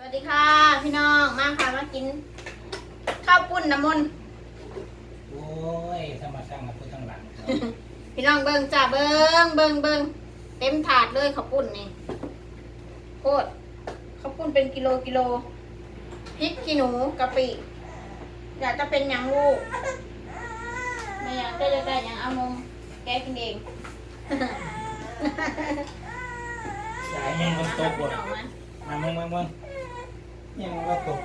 สวัสดีค่ะ พี่น้องมาค่ะมากิน ข้าวปุ้นน้ำมนต์โอ้ยถ้ามาสร้างมาพูดทั้งหลังพี่น้องเบิ้งจ้าเบิ้งเบิ้งเบิ้งเต็มถาดเลยข้าวปุ้นนี่โคตรข้าวปุ้นเป็นกิโลกิโลพริกขี้หนูกะปิอยากจะเป็นหยังลูกไม่อยากได้จะได้หยังเอานมแกกินเอง สายยังมันตกพี่ว่ะน้องมา มาเมืองเมืองเมือง ยังมันก็ตก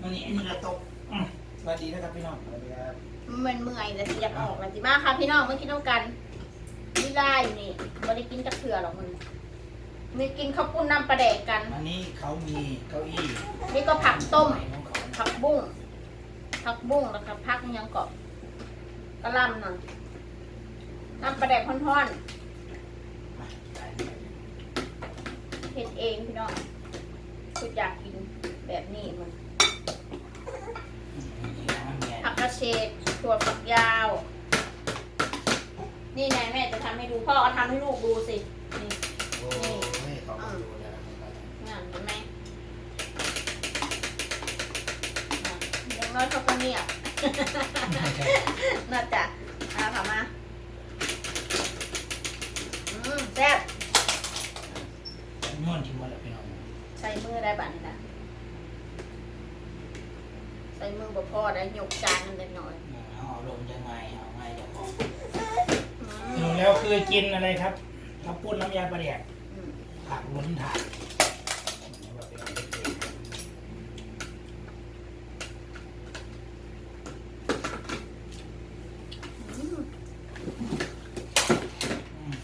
มันนี่มันก็ตกอืมสวัสดีนะครับพี่น้องสวัสดีครับมันเมื่อยแล้วสิอยากออกแล้วสิมาค่ะพี่น้องเมื่อกี้ต้องกันนี่ได้นี่ไม่ได้กินจักเถื่อหรอกมันมีกินข้าวปุ้นน้ำปลาแดกกันวันนี้เขามีเก้าอี้นี่ก็ผักต้มใหของเขาผักบุ้งผักบุ้งแล้วก็ผักอิหยังเกาะกระหลำหน่อยน้ำปลาแดกท่อนมาสายนี้ๆเห็ดเองพี่น้องคืออยากกิน แบบนี้มันอืมนี่นะมันแง่ผักกระเฉดถั่วฝักยาว นี่ไงแม่จะทำให้ดูพ่อก็ทำให้ลูกดูสิ นี่ โอ้ยเขาก็ดูแล้วนะครับงานเห็นไหมอะอย่างน้อยเขาก็เงียบ น่าจะเอาค่ะมา อืมแซ่บ ม่วนที่หมดแล้วพี่น้อง ใส่มือได้บัดนี่นะใส่มือ บ่พอได้ยกจานนั่นเล็กน้อยอืมเอาลงยังไงเอาไงเดี๋ยวพออืสรุมปแล้วคือกินอะไรครับข้าวปุ้นน้ำยาปลาแดกอืมผักล้นถาดว่าเป็นอะไรเด็ก อืม ๆอืม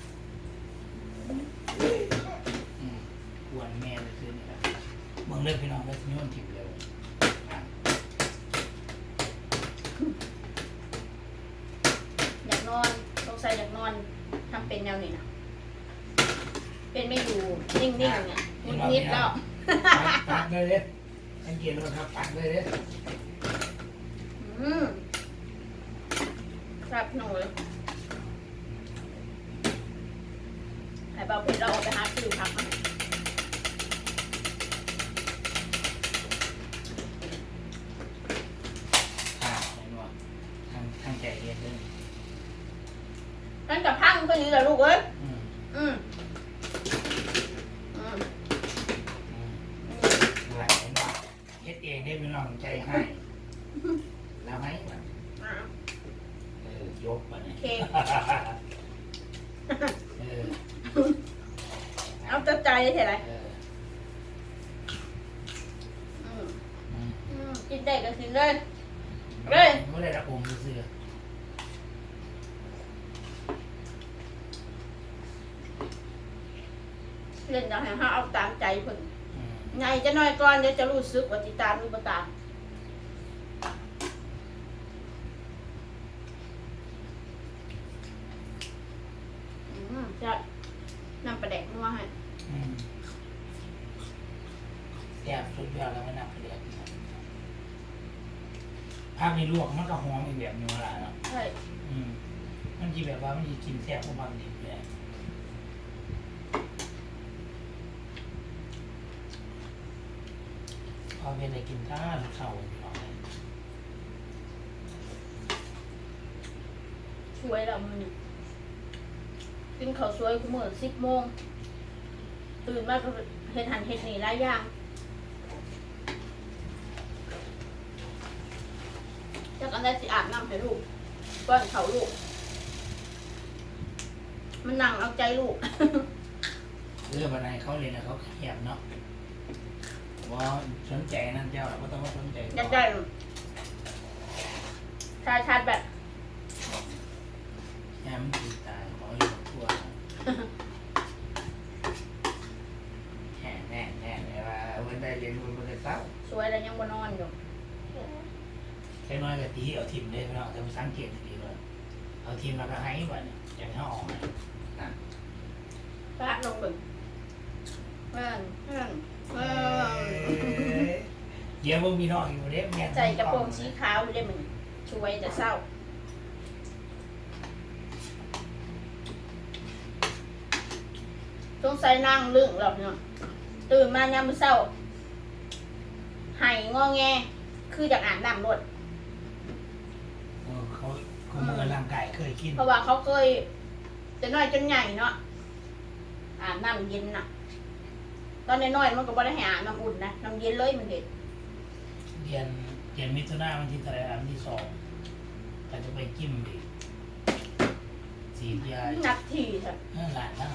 อืมควรแม่เลยซื้อนี่แหละเบิ่งเลิกพี่น้องแล้วสิโยนถิ่มเร็วอะ อยาก นอนสงสัยอยากนอนทำเป็นแนวนี้นะเป็นไม่อยู่นิ่งๆเนี่ยงุดงิดแล้วปักปักเลยเด้สังเกตว่าครับปักเลยเด้อืมครับหนูเลยให้เบาเพชรเราออกไปหาซื้อพักมา อ่าเห็นว่าทางทางใจเย็นเลย นั่น กับพังก็อยู่แล้วลูกเอ้ยอืมอืมอืมอืมไหลเห็นว่าเฮ็ดเองได้พี่น้องใจให้แล้วไหมวะอะเออยกมาเนี่ยโอเคเออเอาแตะใจเท่าไหรเอออืมอืมอืมกินได้ก็กินเลยเฮ้เฮ้ยยไม่ได้ระอมเสื้อ เล่นอย่างให้ห้าเอาตามใจเพิ่นอืมไงจะน้อยก่อนเดี๋ยวจะรู้สึกว่าติตามหรือบ่ตามอืมจะนำปลาแดกนัวให้อืมแซ่บสุดยอดแล้วไม่นับเดียวภาพในลวกมันก็หอมอีกแบบนึงละเนาะใช่อืมมันจีแบบว่ามันจีกินแซ่บกว่าบางดิบเลย พอเป็นอะไรกินท่าหรือเข่าอยู่หน่อยช่วยเรามือนี่กินข้าวสวยกูมื้อสิบโมง ตื่นมาก็เฮ็ดหันเฮ็ดนี่หลายอย่างจักอันใดสิอาบน้ำให้ลูกป้อนเขาวลูก มันนั่งเอาใจลูก เรื่องอะไรเขาเรียนนะเขาแคบเนาะ ว่าสนใจนั่นเจ้าเราก็ต้องว่าสนใจอยากได้ชาชาร์จแบตแค่มันติดตายขออยู่กับทั่วแน่แน่แน่เลยว่าวันได้เรียนรู้มันเลยเศร้าสวยแล้วยังบ่นอนอยู่แค่น้อยก็ตีเอาทิมได้ไหมเนาะแต่มันสังเกตดีเลยเอาทิมแล้วก็ให้บ่เนี่ยอย่างที่เขาออกมานะปะลงบึงเพิ่นเพิ่นเพิ่นเดี๋ยวมึงมีน้องอยู่เด้แม่นใส่กระโปรงสีขาวอยู่ได้มันช่วยแต่เศร้าสงสัยนั่งลึ่งหรอกเนาะตื่นมายามมื้อเช้าไห้งอแง คือจากอ่านน้ำรดเออเขาเขามือร่างกายเคยกินเพราะว่าเขาเคยจะน้อยจนใหญ่เนาะอาบน้ำเย็นน่ะ ตอนน้อยๆมันก็บ่ได้ให้อาบน้ำอุ่นนะน้ำเย็นเลยมันเด็ด เรียนเรียนมิถุนาวันที่เท่าไหร่อันที่สองก็จะไปจิ้มอีกสีดยานักทีเถอะนั่นแหละนะ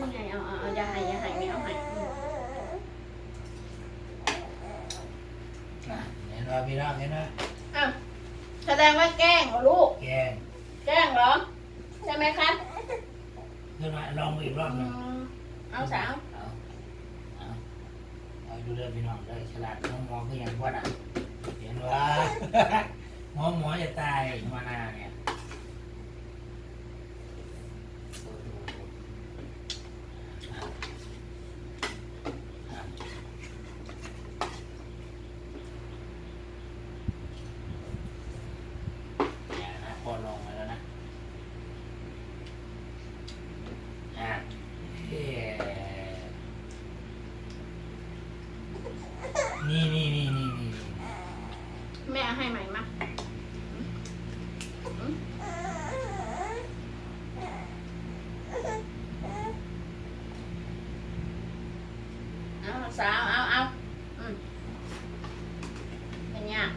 นี่ไงเอาเอาเอาอย่าให้อย่าให้ไม่เอาให้อืมนะเห็นว่าพี่น้องเห็นว่าอ้าวแสดงว่าแกล้งเหรอลูก แกงแกล้งเหรอ ใช่ไหมคะ ขึ้นมาลองอีกรอบหอืนึ่งมเอาสาว เอาเอาเอา ดูเรื่องพี่น้องเลยฉลาดน้องหมอก็ยังว่าน่ะเห็นว่า หมอหมอจะตายมานาเนี่ยดูดูดูอะอะอย่านะพอลงมาแล้วนะอะเอ๊ะนี่นี่นี่นี่นี่ แม่เอาให้ใหม่มาอืม เอาสาวเอาเอาอืมเป็นยัง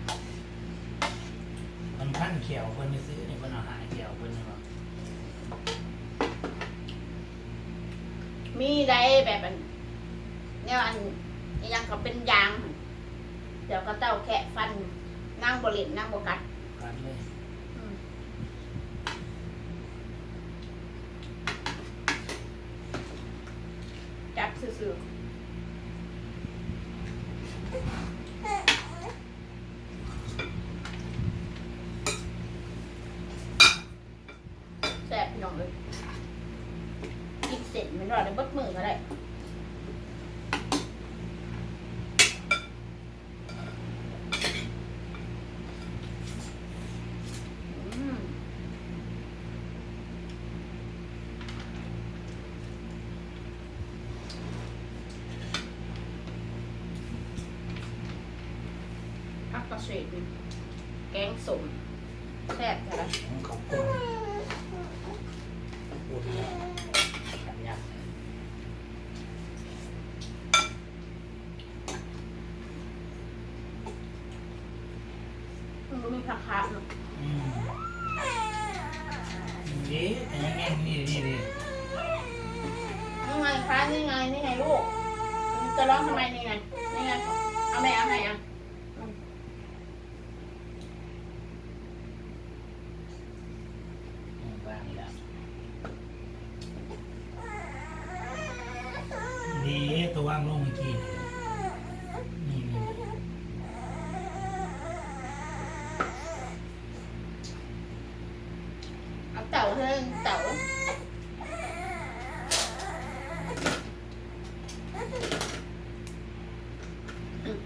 มันพันเขียวคนไปซื้อเนี่ยคนเอาหายเขียวคนนึงหรอมีได้แบบอันเนี่ยอันยังก็เป็นยาง เดี๋ยวก็เต้าแคะฟันนั่งบริเวนั่งบกัด กันเลย กินเสร็จมันรอด้เบิดมือก็ได้อืมผักกระเฉดแกงสมแซ่บใช่ไหมขอบคุณ พูดเลยขันยักษ์มันก็มีผักขาเนาะอืมนี่แต่ยังไงนี่นี่นี่นี่ไงคะนี่ไงนี่ไงลูก จะร้องทำไมนี่ไงนี่ไง เอาแม่เอาไหนอะอืม อืมวางนี่แล้ว ดีตัววางลงเมื่อกี้นี่นี่นี่เอาเต่าเพิ่งเต่าอืม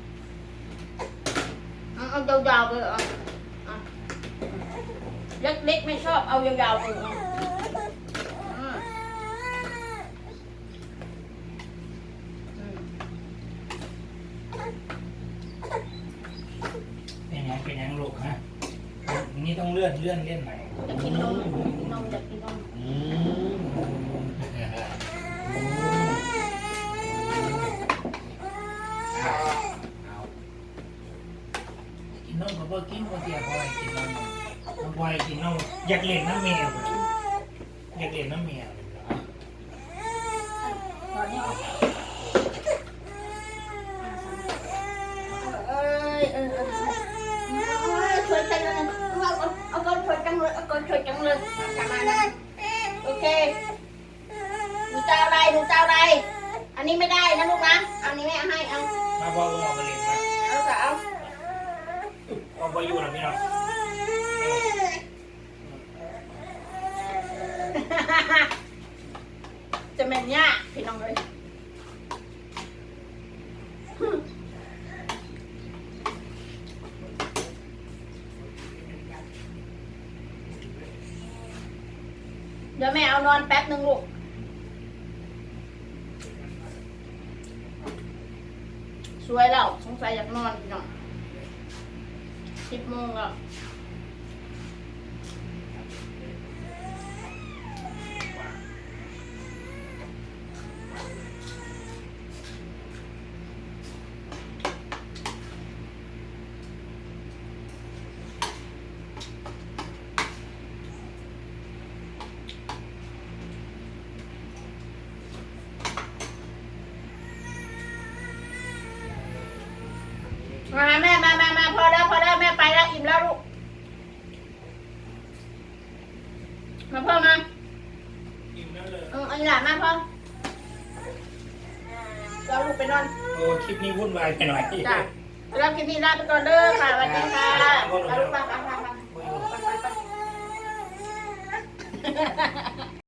เอาเอายาวๆไปเหรอเอาเล็กๆไม่ชอบเอายาวๆไปเหรออืมอืม เป็นยังเป็นยังลูกฮะนี่ต้องเลื่อนเลื่อนเลื่อนใหม่อยากกินนมนมอยากกินนมอืมเอากินนมกับพ่อกินพ่อเสียพ่อให้กินนมน้องพ่อให้กินนมอยากเล่นน้ำแมวเลยอยากเล่นน้ำแมวเลยเหรอตอนนี้ เลยเอาก้อนช่วยจังเลยกลับมานะโอเคหนูจะเอาอะไรหนูจะเอาอะไร อันนี้ไม่ได้นะลูกนะอันนี้แม่ให้เอามาบอก็ออกมาเล่นมาเอาสาวพ่อพ่ออยู่หรอพี่น้องจะ ดี๋ยวแม่เอานอนแป๊บหนึ่งลูก สวยแล้วสงสัยอยากนอนพี่น้องสิบโมงแล้ว มาแม่มามามาพอแล้วพอแล้วแม่ไปแล้วอิ่มแล้วลูก มาพ่อมากินแล้วเลยเอออันนี้หลานมาพ่อเราลูกไปนอนโอ้คลิปนี้วุ่นวายไปหน่อยจ้ะแล้วกินนี่ลาไปก่อนเด้อค่ะสวัสดีค่ะไปลูกไปไปไป